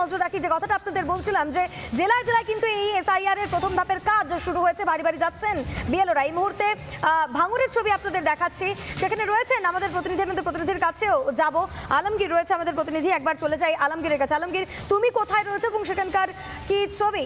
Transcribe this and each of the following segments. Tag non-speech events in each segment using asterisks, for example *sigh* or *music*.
নজর রাখি, যে কথাটা আপনাদের বলছিলাম যে জেলায় জেলায় কিন্তু এই এসআইআর এর প্রথম ধাপের কাজ শুরু হয়েছে, বাড়ি বাড়ি যাচ্ছেন বিএলওরা। এই মুহূর্তে ভাঙুরের ছবি আপনাদের দেখাচ্ছি। সেখানে রয়েছেন আমাদের প্রতিনিধি, আমাদের প্রতিনিধির কাছেও যাব। আলমগীর রয়েছে আমাদের প্রতিনিধি, একবার চলে যাই আলমগীরের কাছে। আলমগীর, তুমি কোথায় রয়েছে এবং সেখানকার কি ছবি?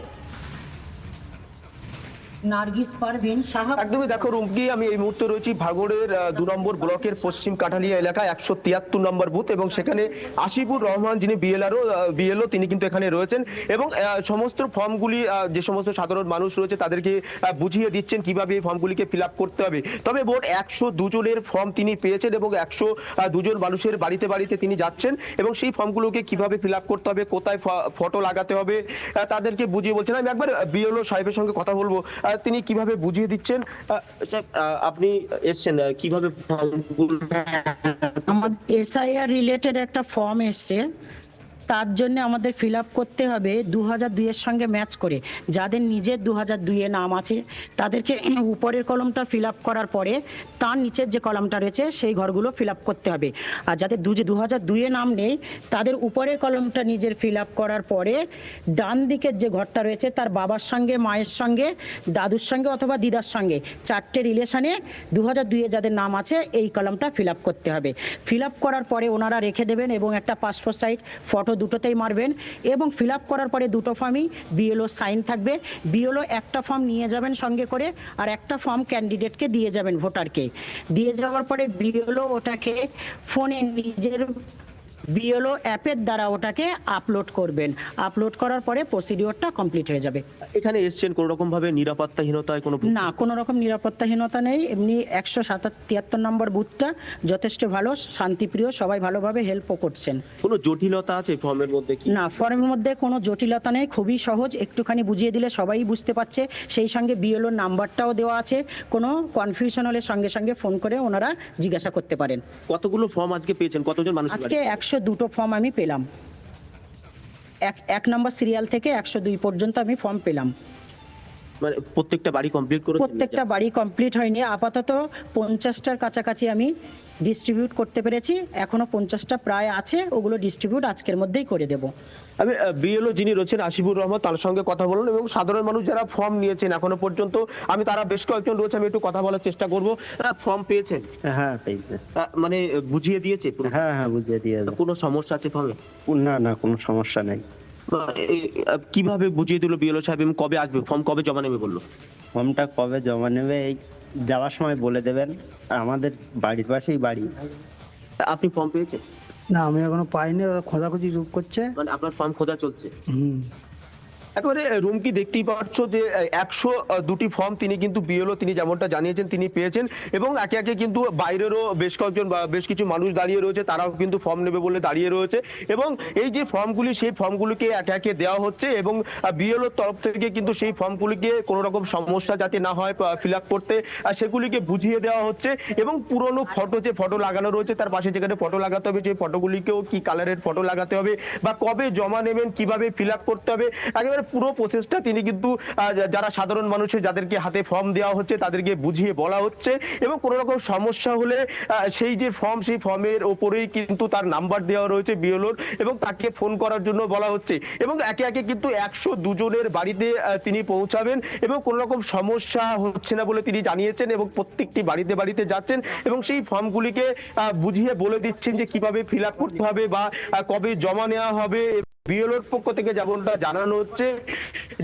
নার্গিস পারভিন সাহা একদমই দেখো রুমকি আমি এই মুহূর্তে রয়েছি ভাগড়ের দু নম্বর ব্লকের পশ্চিম কাঠালিয়া এলাকায়, একশো তিয়াত্তর নম্বর বুথ এবং সেখানে আশিফুর রহমান যিনি বিএলআরও বিএলও তিনি কিন্তু এখানে রয়েছেন এবং সমস্ত ফর্মগুলি যে সমস্ত সাধারণ মানুষ রয়েছে তাদেরকে বুঝিয়ে দিচ্ছেন কীভাবে এই ফর্মগুলিকে ফিল করতে হবে। তবে মোট একশো দুজনের ফর্ম তিনি পেয়েছেন এবং একশো দুজন মানুষের বাড়িতে বাড়িতে তিনি যাচ্ছেন এবং সেই ফর্মগুলোকে কীভাবে ফিল করতে হবে, কোথায় ফটো লাগাতে হবে তাদেরকে বুঝিয়ে বলছেন। আমি একবার বিএলও সাহেবের সঙ্গে কথা বলব। তিনি কীভাবে বুঝিয়ে দিচ্ছেন? আপনি এসছেন কীভাবে আমাদের এসআইআর রিলেটেড একটা ফর্ম এসছে। তার জন্য আমাদের ফিল আপ করতে হবে দু হাজার দুইয়ের সঙ্গে ম্যাচ করে। যাদের নিজের দু হাজার দুইয়ে নাম আছে, তাদেরকে *clears throat* উপরের কলমটা ফিল আপ করার পরে তার নিচের যে কলমটা রয়েছে, সেই ঘরগুলো ফিল আপ করতে হবে। আর যাদের দু দু হাজার দুইয়ে নাম নেই, তাদের উপরের কলমটা নিজের ফিল আপ করার পরে ডান দিকের যে ঘরটা রয়েছে, তার বাবার সঙ্গে, মায়ের সঙ্গে, দাদুর সঙ্গে অথবা দিদার সঙ্গে, চারটে রিলেশনে দু হাজার দুইয়ে যাদের নাম আছে, এই কলমটা ফিল আপ করতে হবে। ফিল আপ করার পরে ওনারা রেখে দেবেন এবং একটা পাসপোর্ট সাইজ ফটো দুটোতেই মারবেন এবং ফিল আপ করার পরে দুটো ফর্মই বিএলও সাইন থাকবে। বিএলও একটা ফর্ম নিয়ে যাবেন সঙ্গে করে আর একটা ফর্ম ক্যান্ডিডেটকে দিয়ে যাবেন ভোটারকে দিয়ে যাওয়ার পরে বিএলও ওটাকে ফোনে নিজের বিএলও অ্যাপের দ্বারা ওটাকে আপলোড করবেন। আপলোড করার পরে প্রসিডিওরটা কমপ্লিট হয়ে যাবে। এখানে এসছেন কোনো রকম ভাবে নিরাপত্তাহীনতায় কোনো না কোনো রকম নিরাপত্তাহীনতা নেই। এমনি একশো তিয়াত্তর নম্বর বুথটা যথেষ্ট ভালো শান্তিপ্রিয় সবাই ভালোভাবে হেল্পও করছেন। কোনো জটিলতা আছে ফর্মের মধ্যে কি? না ফর্মের মধ্যে কোনো জটিলতা নেই খুবই সহজ একটুখানি বুঝিয়ে দিলে সবাই বুঝতে পারছে। সেই সঙ্গে বিএলওর নাম্বারটাও দেওয়া আছে কোনো কনফিউশন হলে সঙ্গে সঙ্গে ফোন করে ওনারা জিজ্ঞাসা করতে পারেন। কতগুলো ফর্ম আজকে পেয়েছেন? কতজন মানুষ আজকে একশো দুটো ফর্ম আমি পেলাম। এক এক নম্বর সিরিয়াল থেকে একশো দুই পর্যন্ত আমি ফর্ম পেলাম। মানে প্রত্যেকটা বাড়ি কমপ্লিট করে প্রত্যেকটা বাড়ি কমপ্লিট হয়নি। আপাতত পঞ্চাশটার কাছাকাছি আমি ডিস্ট্রিবিউট করতে পেরেছি। এখনও পঞ্চাশটা প্রায় আছে ওগুলো ডিস্ট্রিবিউট আজকের মধ্যেই করে দেব। আমি বিএলও যিনি রয়েছেন আশিফুর রহমান তার সঙ্গে কথা বলুন এবং সাধারণ মানুষ যারা ফর্ম নিয়েছেন এখনও পর্যন্ত আমি তারা বেশ কয়েকজন রয়েছে আমি একটু কথা বলার চেষ্টা করব। ফর্ম পেয়েছেন? হ্যাঁ পেয়েছে। মানে বুঝিয়ে দিয়েছে হ্যাঁ হ্যাঁ বুঝিয়ে দিয়ে দেবো। কোনো সমস্যা আছে ফর্মে না না কোনো সমস্যা নেই। কীভাবে বুঝিয়ে দিল বিএলও সাহেব এবং কবে আসবে? ফর্ম কবে জমা নেবে বলল? ফর্মটা কবে জমা নেবে এই যাওয়ার সময় বলে দেবেন। আর আমাদের বাড়ির পাশেই বাড়ি। আপনি ফর্ম পেয়েছেন? না আমি এখনও পাইনি ওরা খোঁজাখুঁজি রূপ করছে। মানে আপনার ফর্ম খোঁজা চলছে? হুম। একেবারে রুমকি দেখতেই পাচ্ছ যে একশো দুটি ফর্ম তিনি কিন্তু বিএলও তিনি যেমনটা জানিয়েছেন তিনি পেয়েছেন এবং একে একে কিন্তু বাইরেরও বেশ কয়েকজন বেশ কিছু মানুষ দাঁড়িয়ে রয়েছে, তারাও কিন্তু ফর্ম নেবে বলে দাঁড়িয়ে রয়েছে এবং এই যে ফর্মগুলি সেই ফর্মগুলিকে একে একে দেওয়া হচ্ছে এবং বিএলওর তরফ থেকে কিন্তু সেই ফর্মগুলিকে কোনো রকম সমস্যা যাতে না হয় ফিল আপ করতে সেগুলিকে বুঝিয়ে দেওয়া হচ্ছে এবং পুরনো ফটো যে ফটো লাগানো রয়েছে, তার পাশে যেখানে ফটো লাগাতে হবে সেই ফটোগুলিকেও কি কালারের ফটো লাগাতে হবে বা কবে জমা নেবেন, কীভাবে ফিল আপ করতে হবে, একেবারে পুরো প্রসেসটা তিনি কিন্তু যারা সাধারণ মানুষের যাদেরকে হাতে ফর্ম দেওয়া হচ্ছে, তাদেরকে বুঝিয়ে বলা হচ্ছে। এবং কোনো রকম সমস্যা হলে সেই যে ফর্ম সেই ফর্মের ওপরেই কিন্তু তার নাম্বার দেওয়া রয়েছে বিএলওর এবং তাকে ফোন করার জন্য বলা হচ্ছে। এবং একে একে কিন্তু একশো দুজনের বাড়িতে তিনি পৌঁছাবেন এবং কোনো রকম সমস্যা হচ্ছে না বলে তিনি জানিয়েছেন এবং প্রত্যেকটি বাড়িতে বাড়িতে যাচ্ছেন এবং সেই ফর্মগুলিকে বুঝিয়ে বলে দিচ্ছেন যে কীভাবে ফিল করতে হবে বা কবে জমা নেওয়া হবে। বিএলওর পক্ষ থেকে যেমনটা জানানো হচ্ছে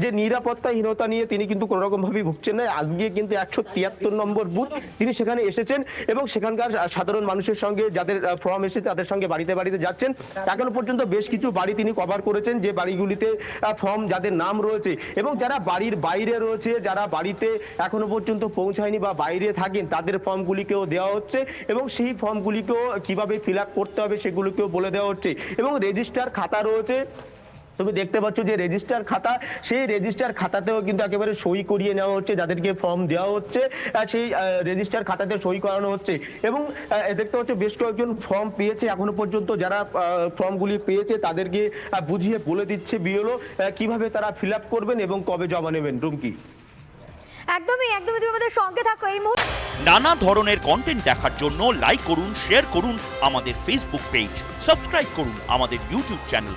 যে নিরাপত্তাহীনতা নিয়ে তিনি কিন্তু কোনো রকম ভাবে ভুগছেন না। আজকে কিন্তু একশো তিয়াত্তর নম্বর বুথ তিনি সেখানে এসেছেন এবং সেখানকার সাধারণ মানুষের সঙ্গে যাদের ফর্ম এসেছে তাদের সঙ্গে বাড়িতে বাড়িতে যাচ্ছেন। এখনও পর্যন্ত বেশ কিছু বাড়ি তিনি কভার করেছেন যে বাড়িগুলিতে ফর্ম যাদের নাম রয়েছে এবং যারা বাড়ির বাইরে রয়েছে, যারা বাড়িতে এখনও পর্যন্ত পৌঁছায়নি বা বাইরে থাকেন, তাদের ফর্মগুলিকেও দেওয়া হচ্ছে এবং সেই ফর্মগুলিকেও কীভাবে ফিল করতে হবে সেগুলিকেও বলে দেওয়া হচ্ছে। এবং রেজিস্টার খাতা রয়েছে। তুমি দেখতে পাচ্ছ যে রেজিস্টার খাতা সেই রেজিস্টার খাতাতেও কিন্তু একেবারে সই করিয়ে নেওয়া হচ্ছে যাদেরকে ফর্ম দেওয়া হচ্ছে সেই রেজিস্টার খাতাতে সই করানো হচ্ছে। এবং দেখতে পাচ্ছ বেশ কয়েকজন ফর্ম পেয়েছে এখনও পর্যন্ত যারা ফর্মগুলি পেয়েছে তাদেরকে বুঝিয়ে বলে দিচ্ছে বিএলও কীভাবে তারা ফিল আপ করবেন এবং কবে জমা নেবেন। রুমকি। একদমই একদমই তুমি আমাদের সঙ্গে থাকো। এই মুহূর্তে নানা ধরনের কন্টেন্ট দেখার জন্য লাইক করুন শেয়ার করুন আমাদের ফেসবুক পেজ সাবস্ক্রাইব করুন আমাদের ইউটিউব চ্যানেল